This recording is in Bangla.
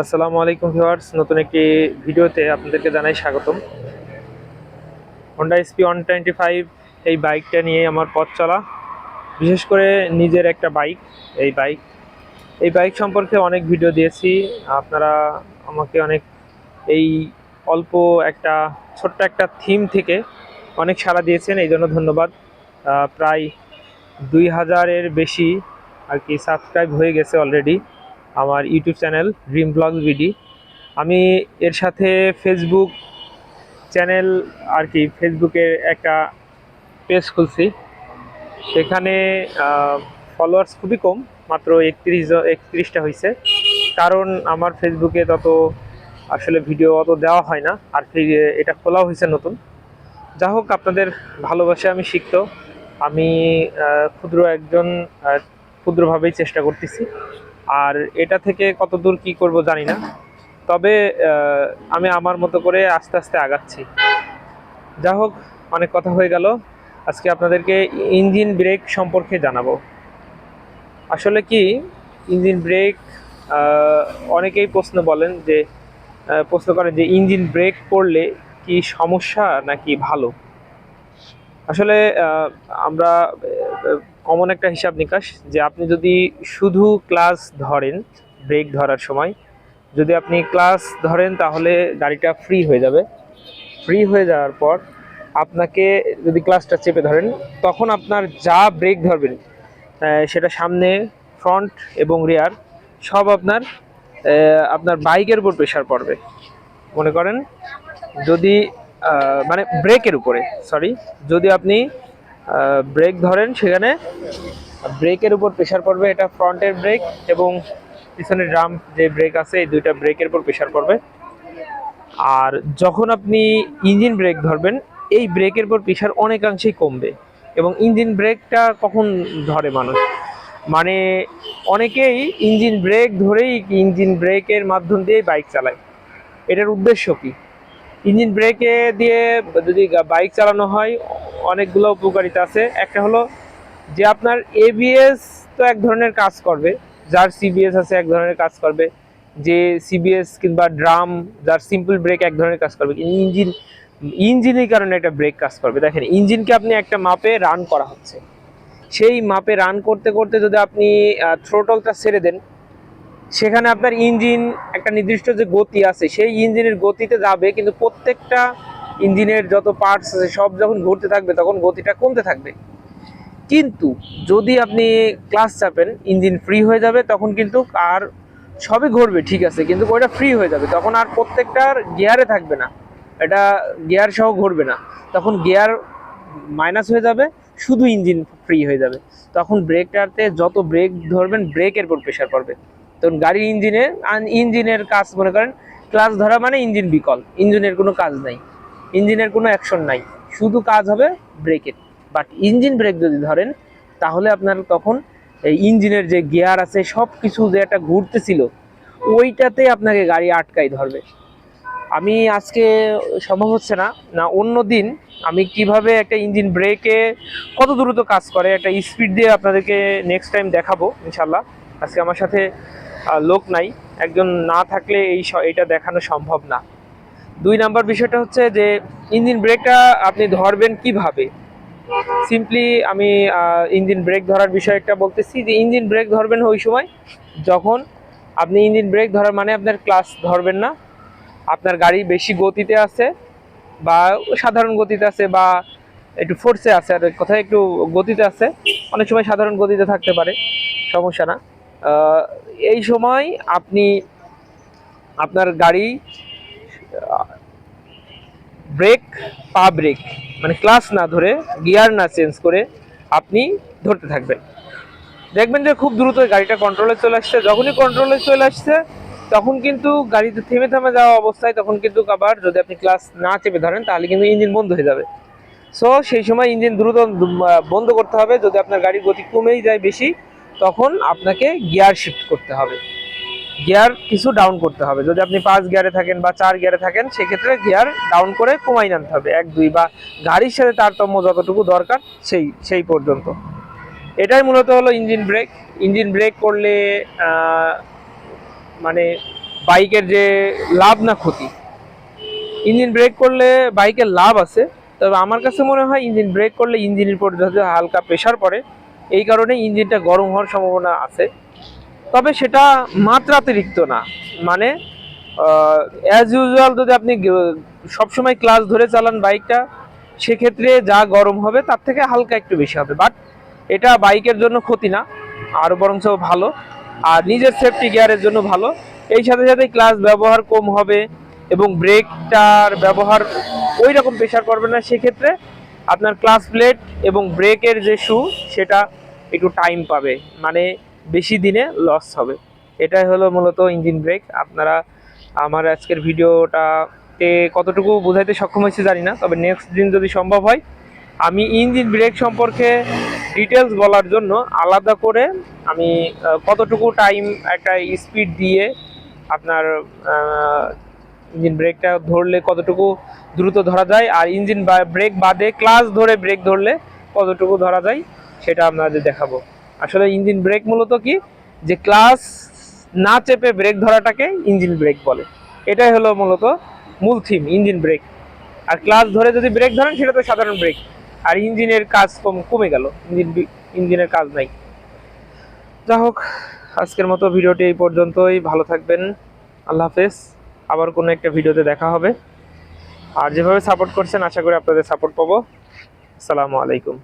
আসসালামু আলাইকুম ভিউয়ার্স, নতুন একটি ভিডিওতে আপনাদেরকে জানাই স্বাগতম। Honda SP one twenty five এই বাইকটা নিয়ে আমার পথ চলা। বিশেষ করে নিজের একটা বাইক, এই বাইক। এই বাইক সম্পর্কে অনেক ভিডিও দিয়েছি। আপনারা আমাকে অনেক এই অল্প একটা, ছোট্ট একটা থিম থেকে অনেক সাড়া দিয়েছেন, এই জন্য ধন্যবাদ। প্রায় দুই হাজারের বেশি আর কি সাবস্ক্রাইব হয়ে গেছে অলরেডি আমার YouTube channel dream vlog BD আমি এর সাথে ফেসবুক চ্যানেল আর কি ফেসবুকের একটা পেজ খুলছি। সেখানে ফলোয়ার্স খুবই কম, মাত্র একত্রিশ একত্রিশটা হয়েছে কারণ আমার ফেসবুকে তত আসলে ভিডিও অত দেওয়া হয় না, আর এটা খোলাও হয়েছে নতুন। যা হোক, আপনাদের ভালোবাসে আমি শিখত আমি ক্ষুদ্র একজন ক্ষুদ্রভাবেই চেষ্টা করতেছি। আর এটা থেকে কত দূর কি করব জানি না। তবে আমি আমার মতো করে আস্তে আস্তে আগাচ্ছি। যা হোক, অনেক কথা হয়ে গেল। আজকে আপনাদেরকে ইঞ্জিন ব্রেক সম্পর্কে জানাব। আসলে কি, ইঞ্জিন ব্রেক অনেকেই প্রশ্ন বলেন যে প্রশ্ন করেন যে ইঞ্জিন ব্রেক করলে কি সমস্যা নাকি ভালো? আসলে আমরা কমন একটা হিসাব নিকাশ যে আপনি যদি শুধু ক্লাস ধরেন ব্রেক ধরার সময়, যদি আপনি ক্লাস ধরেন তাহলে গাড়িটা ফ্রি হয়ে যাবে। ফ্রি হয়ে যাওয়ার পর আপনাকে যদি ক্লাসটা চেপে ধরেন, তখন আপনার যা ব্রেক ধরবেন সেটা সামনে ফ্রন্ট এবং রিয়ার সব আপনার আপনার বাইকের উপর প্রেশার পড়বে। মনে করেন? যদি মানে ব্রেকের উপরে সরি যদি আপনি ব্রেক ধরেন সেখানে। ব্রেকের উপর প্রেশার পড়বে, এটা ফ্রন্টের ব্রেক এবং পিছনে ড্রাম যে ব্রেক আছে, এই দুইটা ব্রেকের উপর প্রেশার পড়বে। আর যখন আপনি ইঞ্জিন ব্রেক ধরবেন, এই ব্রেকের উপর প্রেশার অনেকাংশেই কমবে এবং ইঞ্জিন ব্রেকটা কখন ধরে মানুষ? মানে অনেকেই ইঞ্জিন ব্রেক ধরেই ইঞ্জিন ব্রেকের মাধ্যম দিয়ে বাইক চালায়। এটার উদ্দেশ্য কি? ইঞ্জিন ব্রেকে দিয়ে যদি বাইক চালানো হয় অনেকগুলো উপকারিতা আছে। একটা হলো যে আপনার এবিএস তো এক ধরনের কাজ করবে। যার সিবিএস আছে এক ধরনের কাজ করবে। যে সিবিএস কিংবা ড্রাম যার সিম্পল ব্রেক এক ধরনের কাজ করবে। ইঞ্জিন, ইঞ্জিনের কারণে একটা ব্রেক কাজ করবে। দেখেন, ইঞ্জিনকে আপনি একটা মাপে রান করা হচ্ছে। সেই মাপে রান করতে করতে যদি আপনি থ্রোটলটা ছেড়ে দেন, সেখানে আপনার ইঞ্জিন একটা নির্দিষ্ট যে গতি আছে, সেই ইঞ্জিনের গতিতে যাবে, কিন্তু প্রত্যেকটা ইঞ্জিনের যত পার্টস আছে, সব যখন ঘুরতে থাকবে, তখন গতিটা কমতে থাকবে। কিন্তু যদি আপনি ক্লাস চাপেন ইঞ্জিন ফ্রি হয়ে যাবে, তখন কিন্তু আর সবই ঘুরবে, ঠিক আছে। কিন্তু ওইটা ফ্রি হয়ে যাবে। তখন আর প্রত্যেকটার গিয়ারে থাকবে না। এটা গিয়ার সহ ঘুরবে না। তখন গিয়ার মাইনাস হয়ে যাবে, শুধু ইঞ্জিন ফ্রি হয়ে যাবে। তখন ব্রেকটাতে যত ব্রেক ধরবেন ব্রেকের উপর প্রেশার পড়বে। তখন গাড়ির ইঞ্জিনে ইঞ্জিনের কাজ মনে করেন ক্লাস ধরা মানে ইঞ্জিন বিকল। ইঞ্জিনের কোনো কাজ নাই। ইঞ্জিনের কোনো অ্যাকশন নাই। শুধু কাজ হবে ব্রেকের বাট ইঞ্জিন ব্রেক যদি ধরেন, তাহলে আপনার তখন এই ইঞ্জিনের যে গিয়ার আছে সব কিছু যে একটা ঘুরতেছিল ওইটাতে আপনাকে গাড়ি আটকাই ধরবে। আমি আজকে সম্ভব হচ্ছে না না অন্য দিন আমি কীভাবে একটা ইঞ্জিন ব্রেকে কত দ্রুত কাজ করে, একটা স্পিড দিয়ে আপনাদেরকে নেক্সট টাইম দেখাবো ইনশাল্লাহ আজকে আমার সাথে লোক নাই। একজন না থাকলে এই এটা দেখানো সম্ভব না। দুই নাম্বার বিষয়টা হচ্ছে যে ইঞ্জিন ব্রেকটা আপনি ধরবেন কীভাবে? সিম্পলি আমি ইঞ্জিন ব্রেক ধরার বিষয় একটা বলতেছি যে ইঞ্জিন ব্রেক ধরবেন ওই সময় যখন আপনি ইঞ্জিন ব্রেক ধরার মানে আপনার ক্লাস ধরবেন না। আপনার গাড়ি বেশি গতিতে আছে বা সাধারণ গতিতে আছে বা একটু ফোর্সে আছে, আর কোথায় একটু গতিতে আছে। অনেক সময় সাধারণ গতিতে থাকতে পারে, সমস্যা না। এই সময় আপনি আপনার গাড়ি ব্রেক পা ব্রেক মানে ক্লাস না ধরে গিয়ার না চেঞ্জ করে আপনি ধরতে থাকবেন। দেখবেন যে খুব দ্রুত গাড়িটা কন্ট্রোলে চলে আসছে। যখনই কন্ট্রোলে চলে আসছে, তখন কিন্তু গাড়িতে থেমে থেমে যাওয়া অবস্থায় তখন কিন্তু আবার যদি আপনি ক্লাস না চেপে ধরেন, তাহলে কিন্তু ইঞ্জিন বন্ধ হয়ে যাবে। সো সেই সময় ইঞ্জিন দ্রুত বন্ধ করতে হবে। যদি আপনার গাড়ির গতি কমেই যায় বেশি, তখন আপনাকে গিয়ার শিফট করতে হবে। গিয়ার কিছু ডাউন করতে হবে। যদি আপনি পাঁচ গিয়ারে থাকেন বা চার গিয়ারে থাকেন, সেক্ষেত্রে গিয়ার ডাউন করে কমাই আনতে হবে। এক, দুই বা গাড়ির সাথে তারতম্য যতটুকু দরকার, সেই সেই পর্যন্ত। এটাই মূলত হলো ইঞ্জিন ব্রেক ইঞ্জিন ব্রেক করলে মানে বাইকের যে লাভ না ক্ষতি। ইঞ্জিন ব্রেক করলে বাইকের লাভ আছে, তবে আমার কাছে মনে হয় ইঞ্জিন ব্রেক করলে ইঞ্জিনের উপর যদি হালকা প্রেশার পড়ে। এই কারণে ইঞ্জিনটা গরম হওয়ার সম্ভাবনা আছে। তবে সেটা মাত্রাতিরিক্ত না। মানে অ্যাজ ইউজুয়াল যদি আপনি সবসময় ক্লাস ধরে চালান বাইকটা সেক্ষেত্রে যা গরম হবে তার থেকে হালকা একটু বেশি হবে। বাট এটা বাইকের জন্য ক্ষতি না আরও বরঞ্চ ভালো। আর নিজের সেফটি গিয়ারের জন্য ভালো। এই সাথে সাথে ক্লাস ব্যবহার কম হবে এবং ব্রেকটার ব্যবহার ওই রকম প্রেশার করবে না। সেক্ষেত্রে আপনার ক্লাস প্লেট এবং ব্রেকের যে শু সেটা একটু টাইম পাবে। মানে বেশি দিনে লস হবে। এটাই হলো মূলত ইঞ্জিন ব্রেক আপনারা আমার আজকের ভিডিওটাতে কতটুকু বোঝাইতে সক্ষম হয়েছে জানি না, তবে নেক্সট দিন যদি সম্ভব হয়, আমি ইঞ্জিন ব্রেক সম্পর্কে ডিটেলস বলার জন্য আলাদা করে আমি কতটুকু টাইম একটা স্পিড দিয়ে আপনার ইঞ্জিন ব্রেকটা ধরলে কতটুকু দ্রুত ধরা যায়, আর ইঞ্জিন ব্রেক বাদে ক্লাস ধরে ব্রেক ধরলে কতটুকু ধরা যায়, সেটা আপনাদের দেখাবো। আসলে ইঞ্জিন ব্রেক মূলত কি? যে ক্লাস না চেপে ব্রেক ধরাটাকে ইঞ্জিন ব্রেক বলে। এটাই হলো মূলত মূল থিম, ইঞ্জিন ব্রেক। আর ক্লাস ধরে যদি ব্রেক ধরেন, সেটা তো সাধারণ ব্রেক। আর ইঞ্জিনের কাজ কম, কমে গেল। ইঞ্জিন ইঞ্জিনের কাজ নাই। যা হোক, আজকের মতো ভিডিওটি এই পর্যন্তই। ভালো থাকবেন। আল্লাহ হাফেজ। আবার কোনো একটা ভিডিওতে দেখা হবে। আর যেভাবে সাপোর্ট করছেন, আশা করি আপনাদের সাপোর্ট পাবো। আসসালামু আলাইকুম।